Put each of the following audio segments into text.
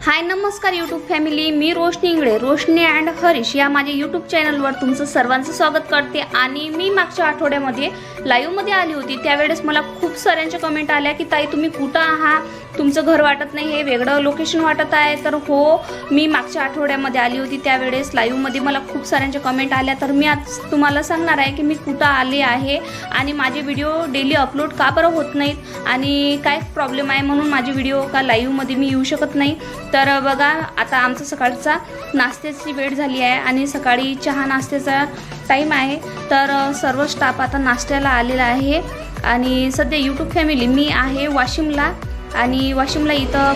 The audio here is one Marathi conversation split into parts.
हाय नमस्कार यूट्यूब फॅमिली मी रोशनी इंगळे. रोशनी अँड हरीश या माझ्या यूट्यूब चॅनलवर तुमचं सर्वांचं स्वागत करते आणि मी मागच्या आठवड्यामध्ये लाईव्हमध्ये आली होती. त्यावेळेस मला खूप साऱ्यांच्या कमेंट आल्या की ताई तुम्ही कुठं आहात? तुमचं घर वाटत नाही हे वेगळं लोकेशन वाटत आहे. तर हो मी मागच्या आठवड्यामध्ये आली होती. त्यावेळेस लाईव्हमध्ये मला खूप साऱ्यांच्या कमेंट आल्या. तर मी आज तुम्हाला सांगणार आहे की मी कुठं आले आहे आणि माझे व्हिडिओ डेली अपलोड का बरं होत नाहीत आणि काय प्रॉब्लेम आहे म्हणून माझे व्हिडिओ का लाईव्हमध्ये मी येऊ शकत नाही. तर बघा आता आमचा सकाळचा नाश्त्याची वेळ झाली आहे आणि सकाळी चहा नाश्त्याचा टाईम आहे. तर सर्व स्टाफ आता नाश्त्याला आलेला आहे. आणि सध्या यूट्यूब फॅमिली मी आहे वाशिमला आणि वाशिमला इथं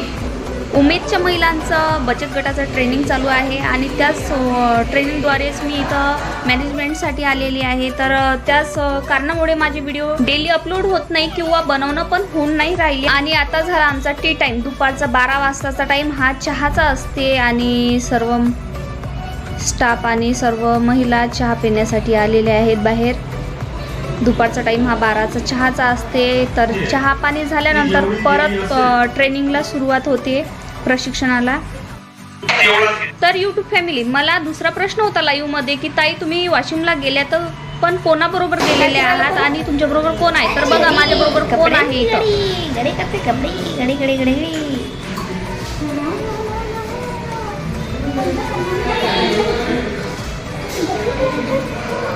उमेदच्या महिलांचं बचत गटाचं ट्रेनिंग चालू आहे आणि त्याच ट्रेनिंगद्वारेच मी इथं मॅनेजमेंटसाठी आलेली आहे. तर त्याच कारणामुळे माझे व्हिडिओ डेली अपलोड होत नाही किंवा बनवणं पण होऊन नाही राहिले. आणि आता झाला आमचा टी टाईम दुपारचा बारा वाजताचा टाईम हा चहाचा असते आणि सर्व स्टाफ आणि सर्व महिला चहा पिण्यासाठी आलेल्या आहेत बाहेर. दुपारचा टाईम हा बाराचा चहाचा असते. तर चहा पाणी झाल्यानंतर परत ट्रेनिंगला सुरुवात होते. प्रशिक्षणाला. तर यूट्यूब फॅमिली मला दुसरा प्रश्न होता लाईव्हमध्ये की ताई तुम्ही वाशिमला गेल्या तर पण कोणाबरोबर गेलेले आहात आणि तुमच्याबरोबर कोण आहे? तर बघा माझ्याबरोबर कोण आहे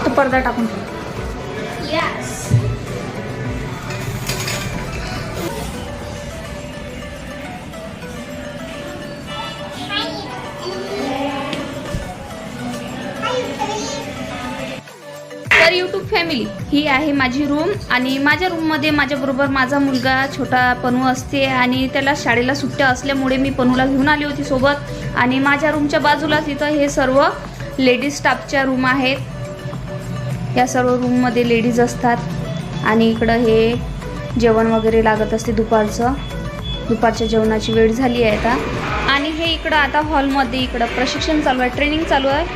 तो पडदा टाकून तर यूट्यूब फॅमिली ही आहे माझी रूम आणि माझ्या रूममध्ये माझ्याबरोबर माझा मुलगा छोटा पनू असते आणि त्याला शाळेला सुट्ट्या असल्यामुळे मी पनूला घेऊन आली होती सोबत. आणि माझ्या रूमच्या बाजूलाच इथं हे सर्व लेडीज स्टाफच्या रूम आहेत. या सर्व रूममध्ये लेडीज असतात. आणि इकडं हे जेवण वगैरे लागत असते दुपारचं. दुपारच्या जेवणाची वेळ झाली आहे आता. आणि हे इकडं आता हॉलमध्ये इकडं प्रशिक्षण चालू आहे ट्रेनिंग चालू आहे.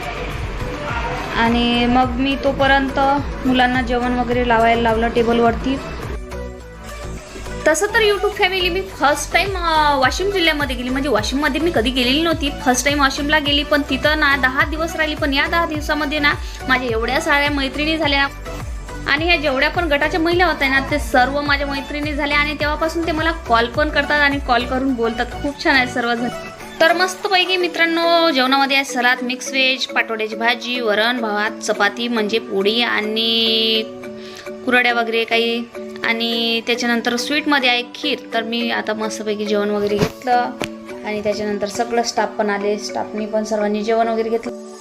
आणि मग मी तोपर्यंत मुलांना जेवण वगैरे लावायला लावलं टेबलवरती. तसं तर यूट्यूब फॅमिली मी फर्स्ट टाईम वाशिम जिल्ह्यामध्ये गेली. म्हणजे वाशिममध्ये मी कधी गेलेली नव्हती. फर्स्ट टाईम वाशिमला गेली पण तिथं ना दहा दिवस राहिली. पण या दहा दिवसामध्ये ना माझ्या एवढ्या साऱ्या मैत्रिणी झाल्या. आणि ह्या जेवढ्या पण गटाच्या महिला होत्या ना ते सर्व माझ्या मैत्रिणी झाल्या. आणि तेव्हापासून ते मला कॉल पण करतात आणि कॉल करून बोलतात. खूप छान आहे सर्वजण. तर मस्तपैकी मित्रांनो जेवणामध्ये आहे सलाद मिक्स व्हेज पाटोड्याची भाजी वरण भात चपाती म्हणजे पोळी आणि कुरड्या वगैरे काही. आणि त्याच्यानंतर स्वीटमध्ये आहे खीर. तर मी आता मस्तपैकी जेवण वगैरे घेतलं. आणि त्याच्यानंतर सगळं स्टाफ पण आले. स्टाफनी पण सर्वांनी जेवण वगैरे घेतलं.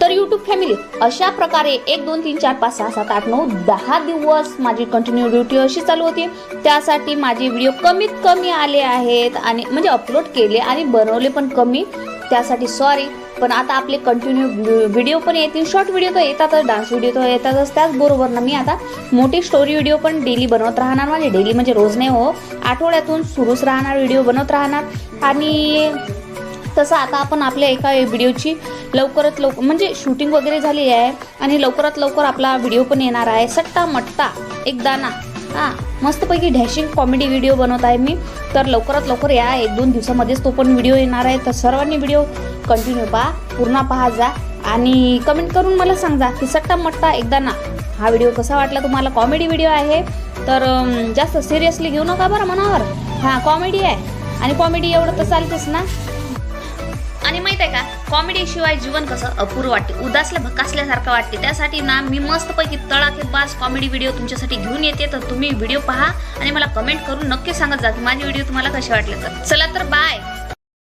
तर यूट्यूब फॅमिली अशा प्रकारे एक दोन तीन चार पाच सहा सात आठ नऊ दहा दिवस माझी कंटिन्यू ड्युटी अशी चालू होती. त्यासाठी माझे व्हिडिओ कमीत कमी आले आहेत आणि म्हणजे अपलोड केले आणि बनवले पण कमी. त्यासाठी सॉरी पण आता आपले कंटिन्यू व्हिडिओ पण येतील शॉर्ट व्हिडिओ तर येतातच डान्स व्हिडिओ तर येतातच. त्याचबरोबर ना मी आता मोठी स्टोरी व्हिडिओ पण डेली बनवत राहणार माझे डेली म्हणजे रोज नाही हो आठवड्यातून सुरूच राहणार व्हिडिओ बनवत राहणार. आणि तसं आता आपण आपल्या एका व्हिडिओची लवकरात लवकर म्हणजे शूटिंग वगैरे झाली आहे आणि लवकरात लवकर आपला व्हिडिओ पण येणार आहे. सट्टा मट्टा एकदा ना हां मस्तपैकी डॅशिंग कॉमेडी व्हिडिओ बनवत आहे मी. तर लवकरात लवकर या एक दोन दिवसामध्येच तो पण व्हिडिओ येणार आहे. तर सर्वांनी व्हिडिओ कंटिन्यू पहा पूर्ण पहा जा आणि कमेंट करून मला सांगा की सट्टा मट्टा एकदा ना हा व्हिडिओ कसा वाटला तुम्हाला? कॉमेडी व्हिडिओ आहे. तर जास्त सिरियसली घेऊ नका बरं मनावर. हां कॉमेडी आहे. आणि कॉमेडी एवढं तर चालतेच ना. आणि माहीत आहे का कॉमेडी शिवाय जीवन कसं अपूर्व वाटते? उदासल्या भकासल्यासारखं वाटते. त्यासाठी ना मी मस्तपैकी तळाखे बास कॉमेडी व्हिडिओ तुमच्यासाठी घेऊन येते. तर तुम्ही व्हिडिओ पहा आणि मला कमेंट करून नक्की सांगत जा की माझे व्हिडिओ तुम्हाला कसे वाटले. तर चला तर बाय